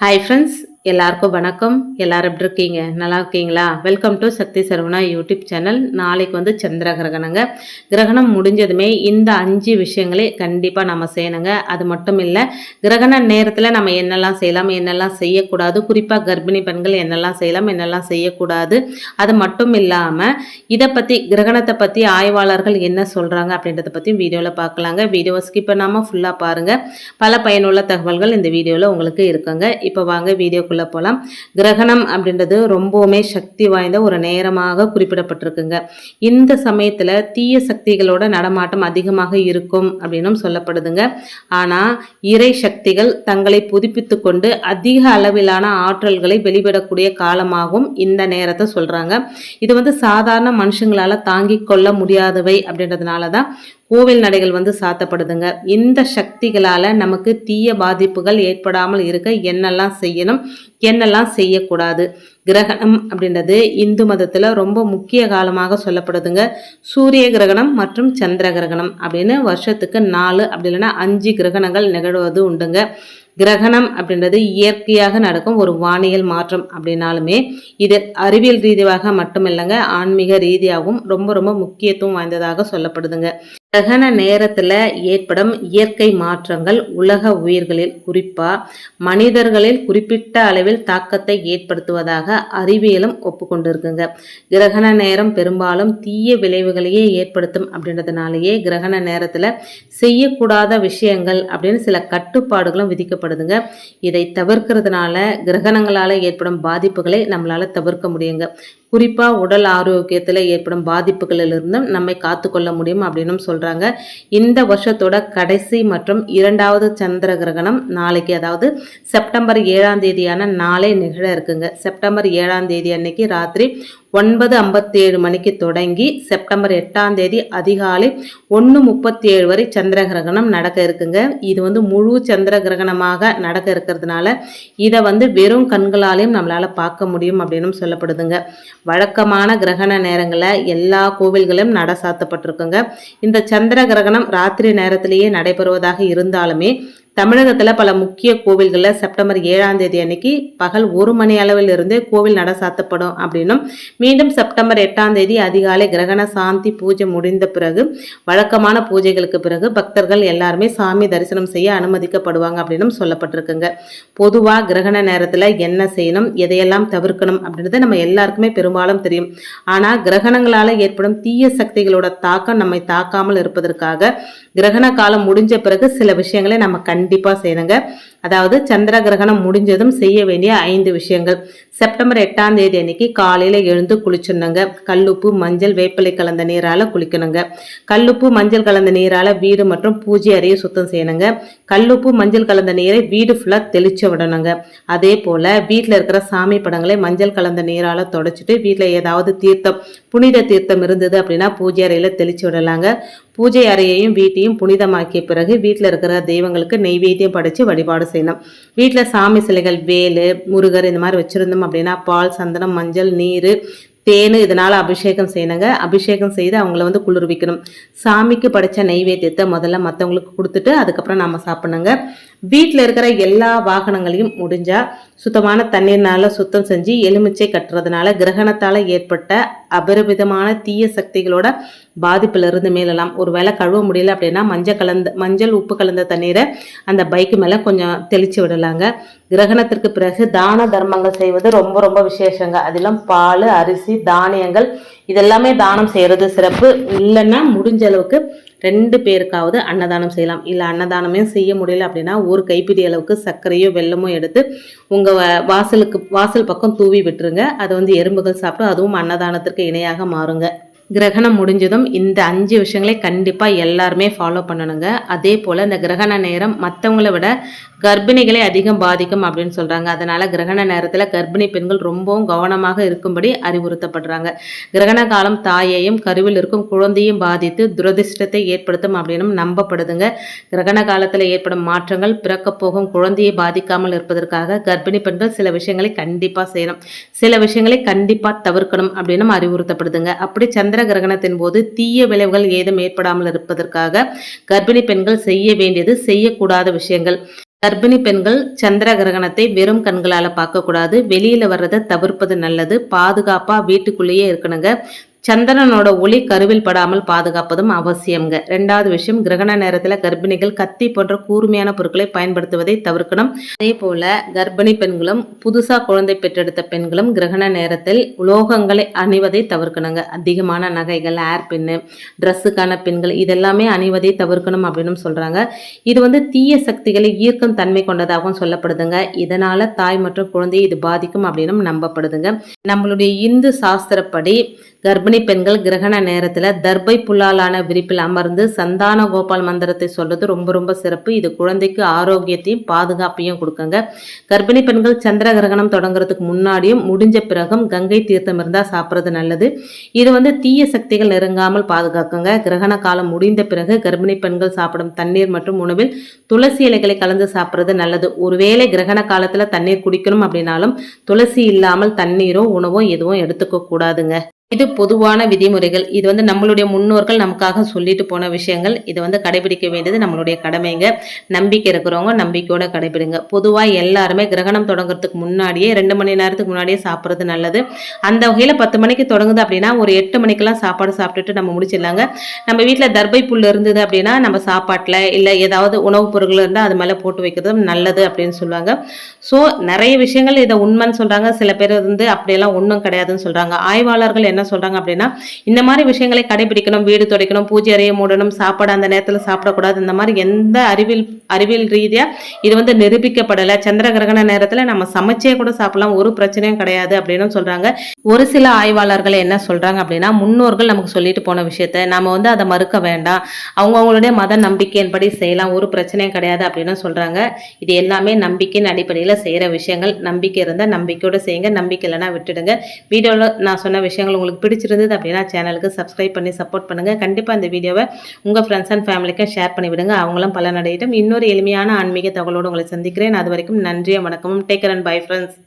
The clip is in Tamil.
ஹாய் ஃப்ரெண்ட்ஸ் எல்லாருக்கும் வணக்கம். எல்லாரும் எப்படி இருக்கீங்க? நல்லா இருக்கீங்களா? Welcome to Sakthi Saravana YouTube channel. நாளைக்கு வந்து சந்திர கிரகணங்க. கிரகணம் முடிஞ்சதுமே இந்த அஞ்சு விஷயங்களே கண்டிப்பாக நம்ம செய்யணுங்க. அது மட்டும் இல்லை கிரகண நேரத்தில் நம்ம என்னெல்லாம் செய்யலாம் என்னெல்லாம் செய்யக்கூடாது குறிப்பாக கர்ப்பிணி பெண்கள் என்னெல்லாம் செய்யலாம் என்னெல்லாம் செய்யக்கூடாது. அது மட்டும் இல்லாமல் இதை பற்றி கிரகணத்தை பற்றி ஆய்வாளர்கள் என்ன சொல்கிறாங்க அப்படின்றத பற்றியும் வீடியோவில் பார்க்கலாங்க வீடியோவை ஸ்கிப் பண்ணாமல் ஃபுல்லாக பாருங்கள் பல பயனுள்ள தகவல்கள் இந்த வீடியோவில் உங்களுக்கு இருக்குங்க. இப்போ வாங்க வீடியோ வீடியோக்குள்ளே போகலாம் கிரகணம் அப்படின்றது ரொம்பவுமே சக்தி வாய்ந்த ஒரு நேரமாக குறிப்பிடப்பட்டிருக்குங்க. இந்த சமயத்தில் தீய சக்திகளோட நடமாட்டம் அதிகமாக இருக்கும் அப்படின்னும் சொல்லப்படுதுங்க. ஆனால் இறை சக்திகள் தங்களை புதுப்பித்து கொண்டு அதிக அளவிலான ஆற்றல்களை வெளிவிடக்கூடிய காலமாகவும் இந்த நேரத்தை சொல்கிறாங்க இது வந்து சாதாரண மனுஷங்களால் தாங்கிக் கொள்ள முடியாதவை அப்படின்றதுனால தான் கோவில் நடைகள் வந்து சாத்தப்படுதுங்க. இந்த சக்திகளால் நமக்கு தீய பாதிப்புகள் ஏற்படாமல் இருக்க என்னெல்லாம் செய்யணும் என்னெல்லாம் செய்யக்கூடாது? கிரகணம் அப்படின்றது இந்து மதத்தில் ரொம்ப முக்கிய காலமாக சொல்லப்படுதுங்க. சூரிய கிரகணம் மற்றும் சந்திர கிரகணம் அப்படின்னு வருஷத்துக்கு நாலு அப்படி இல்லைன்னா அஞ்சு கிரகணங்கள் நிகழ்வது உண்டுங்க. கிரகணம் அப்படின்றது இயற்கையாக நடக்கும் ஒரு வானியல் மாற்றம் அப்படின்னாலுமே இது அறிவியல் ரீதியாக மட்டுமில்லைங்க ஆன்மீக ரீதியாகவும் ரொம்ப ரொம்ப முக்கியத்துவம் வாய்ந்ததாக சொல்லப்படுதுங்க. கிரகண நேரத்தில் ஏற்படும் இயற்கை மாற்றங்கள் உலக உயிர்களில் குறிப்பாக மனிதர்களில் குறிப்பிட்ட அளவில் தாக்கத்தை ஏற்படுத்துவதாக அறிவியலும் ஒப்புக்கொண்டிருக்குங்க. கிரகண நேரம் பெரும்பாலும் தீய விளைவுகளையே ஏற்படுத்தும் அப்படின்றதுனாலேயே கிரகண நேரத்தில் செய்யக்கூடாத விஷயங்கள் அப்படின்னு சில கட்டுப்பாடுகளும் விதிக்கப்படுதுங்க. இதை தவிர்க்கிறதுனால கிரகணங்களால் ஏற்படும் பாதிப்புகளை நம்மளால் தவிர்க்க முடியுங்க. குறிப்பாக உடல் ஆரோக்கியத்தில் ஏற்படும் பாதிப்புகளிலிருந்தும் நம்மை காத்துக்கொள்ள முடியும் அப்படின்னு சொல்கிறாங்க இந்த வருஷத்தோட கடைசி மற்றும் இரண்டாவது சந்திர கிரகணம் நாளைக்கு அதாவது செப்டம்பர் ஏழாம் தேதியான நாளை நிகழ இருக்குங்க. செப்டம்பர் ஏழாம் தேதி அன்னைக்கு ராத்திரி ஒன்பது ஐம்பத்தி ஏழு மணிக்கு தொடங்கி செப்டம்பர் எட்டாம் தேதி அதிகாலை ஒன்று முப்பத்தி ஏழு வரை சந்திர கிரகணம் நடக்க இருக்குங்க. இது வந்து முழு சந்திர கிரகணமாக நடக்க இருக்கிறதுனால இதை வந்து வெறும் கண்களாலையும் நம்மளால் பார்க்க முடியும் அப்படின்னு சொல்லப்படுதுங்க. வழக்கமான கிரகண நேரங்களில் எல்லா கோவில்களும் நட சாத்தப்பட்டிருக்குங்க. இந்த சந்திர கிரகணம் ராத்திரி நேரத்திலேயே நடைபெறுவதாக இருந்தாலுமே தமிழகத்தில் பல முக்கிய கோவில்களில் செப்டம்பர் ஏழாம் தேதி அன்னைக்கு பகல் ஒரு மணி அளவில் இருந்தே கோவில் நட சாத்தப்படும் அப்படின்னும் மீண்டும் செப்டம்பர் எட்டாம் தேதி அதிகாலை கிரகண சாந்தி பூஜை முடிந்த பிறகு வழக்கமான பூஜைகளுக்கு பிறகு பக்தர்கள் எல்லாருமே சாமி தரிசனம் செய்ய அனுமதிக்கப்படுவாங்க அப்படின்னும் சொல்லப்பட்டிருக்குங்க. பொதுவாக கிரகண நேரத்தில் என்ன செய்யணும் எதையெல்லாம் தவிர்க்கணும் அப்படின்றது நம்ம எல்லாருக்குமே பெரும்பாலும் தெரியும். ஆனால் கிரகணங்களால் ஏற்படும் தீய சக்திகளோட தாக்கம் நம்மை தாக்காமல் இருப்பதற்காக கிரகண காலம் முடிஞ்ச பிறகு சில விஷயங்களை நம்ம கண்டிப்பாக செய்கிறேங்க அதாவது சந்திர கிரகணம் முடிஞ்சதும் செய்ய வேண்டிய ஐந்து விஷயங்கள். செப்டம்பர் எட்டாம் தேதி அன்னைக்கு காலையில் எழுந்து குளிச்சிடணுங்க. கல்லுப்பு மஞ்சள் வேப்பிலை கலந்த நீரால் குளிக்கணுங்க. கல்லுப்பு மஞ்சள் கலந்த நீரால் வீடு மற்றும் பூஜை அறையை சுத்தம் செய்யணுங்க. கல்லுப்பு மஞ்சள் கலந்த நீரை வீடு ஃபுல்லாக தெளிச்சு விடணுங்க. அதே போல் வீட்டில் இருக்கிற சாமி படங்களை மஞ்சள் கலந்த நீரால் தொடச்சிட்டு வீட்டில் ஏதாவது தீர்த்தம் புனித தீர்த்தம் இருந்தது அப்படின்னா பூஜை அறையில் தெளிச்சு விடலாங்க. பூஜை அறையையும் வீட்டையும் புனிதமாக்கிய பிறகு வீட்டில் இருக்கிற தெய்வங்களுக்கு நெய்வேத்தியம் படைச்சு வழிபாடு செய்யணும். வீட்டில் சாமி சிலைகள் வேலு முருகர் இந்த மாதிரி வச்சுருந்தோம் அப்படின்னா பால் சந்தனம் மஞ்சள் நீர் தேனு இதனால் அபிஷேகம் செய்யணுங்க. அபிஷேகம் செய்து அவங்கள வந்து குளிர்விக்கணும். சாமிக்கு படைச்ச நெய்வேத்தியத்தை முதல்ல மற்றவங்களுக்கு கொடுத்துட்டு அதுக்கப்புறம் நம்ம சாப்பிடணுங்க. வீட்டில் இருக்கிற எல்லா வாகனங்களையும் முடிஞ்சால் சுத்தமான தண்ணீர்னால சுத்தம் செஞ்சு எலுமிச்சை கட்டுறதுனால கிரகணத்தால் ஏற்பட்ட அபரிவிதமான தீய சக்திகளோட பாதிப்பிலிருந்து மேலலாம் ஒரு வேலை கழுவ முடியல அப்படின்னா மஞ்சள் கலந்த மஞ்சள் உப்பு கலந்த தண்ணீரை அந்த பைக்கு மேலே கொஞ்சம் தெளித்து விடலாங்க. கிரகணத்திற்கு பிறகு தான தர்மங்கள் செய்வது ரொம்ப ரொம்ப விசேஷங்க. அதிலும் பால் அரிசி தானியங்கள் இதெல்லாமே தானம் செய்கிறது சிறப்பு. இல்லைன்னா முடிஞ்ச அளவுக்கு ரெண்டு பேருக்காவது அன்னதானம் செய்யலாம். இல்லை அன்னதானமே செய்ய முடியல அப்படின்னா ஒரு கைப்பிடி அளவுக்கு சர்க்கரையோ வெள்ளமோ எடுத்து உங்கள் வாசலுக்கு வாசல் பக்கம் தூவி விட்டுருங்க. அதை வந்து எறும்புகள் சாப்பிட்டு அதுவும் அன்னதானத்திற்கு இணையாக மாறுங்க. கிரகணம் முடிஞ்சதும் இந்த அஞ்சு விஷயங்களை கண்டிப்பாக எல்லாருமே ஃபாலோ பண்ணணுங்க. அதே போல் இந்த கிரகண நேரம் மற்றவங்களை விட கர்ப்பிணிகளை அதிகம் பாதிக்கும் அப்படின்னு சொல்கிறாங்க அதனால் கிரகண நேரத்தில் கர்ப்பிணி பெண்கள் ரொம்பவும் கவனமாக இருக்கும்படி அறிவுறுத்தப்படுறாங்க. கிரகண காலம் தாயையும் கருவில் இருக்கும் குழந்தையும் பாதித்து துரதிர்ஷ்டத்தை ஏற்படுத்தும் அப்படின்னு நம்பப்படுதுங்க. கிரகண காலத்தில் ஏற்படும் மாற்றங்கள் பிறக்கப் போகும் குழந்தையை பாதிக்காமல் இருப்பதற்காக கர்ப்பிணி பெண்கள் சில விஷயங்களை கண்டிப்பாக செய்யணும். சில விஷயங்களை கண்டிப்பாக தவிர்க்கணும் அப்படின்னு அறிவுறுத்தப்படுதுங்க. அப்படி சந்திர சந்திர கிரகணத்தின் போது தீய விளைவுகள் ஏதும் ஏற்படாமல் இருப்பதற்காக கர்ப்பிணி பெண்கள் செய்ய வேண்டியது செய்யக்கூடாத விஷயங்கள். கர்ப்பிணி பெண்கள் சந்திர கிரகணத்தை வெறும் கண்களால் பார்க்கக்கூடாது. வெளியில் வர்றதை தவிர்ப்பது நல்லது. பாதுகாப்பாக வீட்டுக்குள்ளேயே இருக்கணுங்க. சந்திரனோட ஒளி கருவில் படாமல் பாதுகாப்பதும் அவசியம்ங்க. ரெண்டாவது விஷயம் கிரகண நேரத்தில் கர்ப்பிணிகள் கத்தி போன்ற கூர்மையான பொருட்களை பயன்படுத்துவதை தவிர்க்கணும். அதே போல கர்ப்பிணி பெண்களும் புதுசாக குழந்தை பெற்றெடுத்த பெண்களும் கிரகண நேரத்தில் உலோகங்களை அணிவதை தவிர்க்கணுங்க. அதிகமான நகைகள் ஏர் பின்னு ட்ரெஸ்ஸுக்கான பெண்கள் இதெல்லாமே அணிவதை தவிர்க்கணும் அப்படின்னு சொல்கிறாங்க இது வந்து தீய சக்திகளை ஈர்க்கும் தன்மை கொண்டதாகவும் சொல்லப்படுதுங்க. இதனால் தாய் மற்றும் குழந்தையை இது பாதிக்கும் அப்படின்னு நம்பப்படுதுங்க. நம்மளுடைய இந்து சாஸ்திரப்படி கர்ப்பிணி கர்ப்பிணி பெண்கள் கிரகண நேரத்தில் தர்பை புல்லாலான விரிப்பில் அமர்ந்து சந்தான கோபால் மந்திரத்தை சொல்றது ரொம்ப ரொம்ப சிறப்பு. இது குழந்தைக்கு ஆரோக்கியத்தையும் பாதுகாப்பையும் கொடுக்குங்க. கர்ப்பிணி பெண்கள் சந்திர கிரகணம் தொடங்குறதுக்கு முன்னாடியும் முடிஞ்ச பிறகும் கங்கை தீர்த்தம் இருந்தால் சாப்பிட்றது நல்லது. இது வந்து தீய சக்திகள் நெருங்காமல் பாதுகாக்குங்க. கிரகண காலம் முடிந்த பிறகு கர்ப்பிணி பெண்கள் சாப்பிடும் தண்ணீர் மற்றும் உணவில் துளசி இலைகளை கலந்து சாப்பிட்றது நல்லது. ஒருவேளை கிரகண காலத்தில் தண்ணீர் குடிக்கணும் அப்படின்னாலும் துளசி இல்லாமல் தண்ணீரோ உணவோ எதுவும் எடுத்துக்க கூடாதுங்க இது பொதுவான விதிமுறைகள். இது வந்து நம்மளுடைய முன்னோர்கள் நமக்காக சொல்லிட்டு போன விஷயங்கள். இதை வந்து கடைபிடிக்க வேண்டியது நம்மளுடைய கடமைங்க. நம்பிக்கை இருக்கிறவங்க நம்பிக்கையோட கடைபிடிங்க. பொதுவாக எல்லாருமே கிரகணம் தொடங்குறதுக்கு முன்னாடியே ரெண்டு மணி நேரத்துக்கு முன்னாடியே சாப்பிட்றது நல்லது. அந்த வகையில் பத்து மணிக்கு தொடங்குது அப்படின்னா ஒரு எட்டு மணிக்கெல்லாம் சாப்பாடு சாப்பிட்டுட்டு நம்ம முடிச்சிடலாங்க. நம்ம வீட்டில் தர்பை புல் இருந்தது அப்படின்னா நம்ம சாப்பாட்டில் இல்லை ஏதாவது உணவுப் பொருட்கள் இருந்தால் அது மேலே போட்டு வைக்கிறது நல்லது அப்படின்னு சொல்லுவாங்க. ஸோ நிறைய விஷயங்கள் இதை உண்மைன்னு சொல்கிறாங்க சில பேர் வந்து அப்படியெல்லாம் ஒன்றும் கிடையாதுன்னு சொல்கிறாங்க ஆய்வாளர்கள் என்ன சொல்கிறாங்க அப்படின்னா இந்த மாதிரி விஷயங்களை கடைபிடிக்கணும் வீடு துடைக்கணும் பூஜை அறையை மூடணும் சாப்பாடு அந்த நேரத்தில் சாப்பிடக்கூடாது இந்த மாதிரி எந்த அறிவியல் அறிவியல் ரீதியாக இது வந்து நிரூபிக்கப்படலை. சந்திர கிரகண நேரத்தில் நம்ம சமைச்சே கூட சாப்பிடலாம் ஒரு பிரச்சனையும் கிடையாது அப்படின்னு சொல்கிறாங்க ஒரு சில ஆய்வாளர்கள் என்ன சொல்கிறாங்க அப்படின்னா முன்னோர்கள் நமக்கு சொல்லிட்டு போன விஷயத்த நம்ம வந்து அதை மறுக்க வேண்டாம். அவங்கவுங்களுடைய மத நம்பிக்கையின்படி செய்யலாம் ஒரு பிரச்சனையும் கிடையாது அப்படின்னு சொல்கிறாங்க இது எல்லாமே நம்பிக்கையின் அடிப்படையில் செய்கிற விஷயங்கள். நம்பிக்கை இருந்தால் நம்பிக்கையோடு செய்யுங்க நம்பிக்கை இல்லைன்னா விட்டுடுங்க. வீடியோவில் நான் சொன்ன விஷயங்கள் உங்களுக்கு பிடிச்சிருந்தது அப்படின்னா சேனலுக்கு சப்ஸ்கிரைப் பண்ணி சப்போர்ட் பண்ணுங்கள் கண்டிப்பாக இந்த வீடியோவை உங்கள் ஃப்ரெண்ட்ஸ் அண்ட் ஃபேமிலிக்கும் ஷேர் பண்ணி விடுங்க. அவங்களும் பலனடையிட்டும். இன்னொரு எளிமையான ஆன்மீக தகவலோடு உங்களை சந்திக்கிறேன். அது வரைக்கும் நன்றியும் வணக்கமும். Taker and bye friends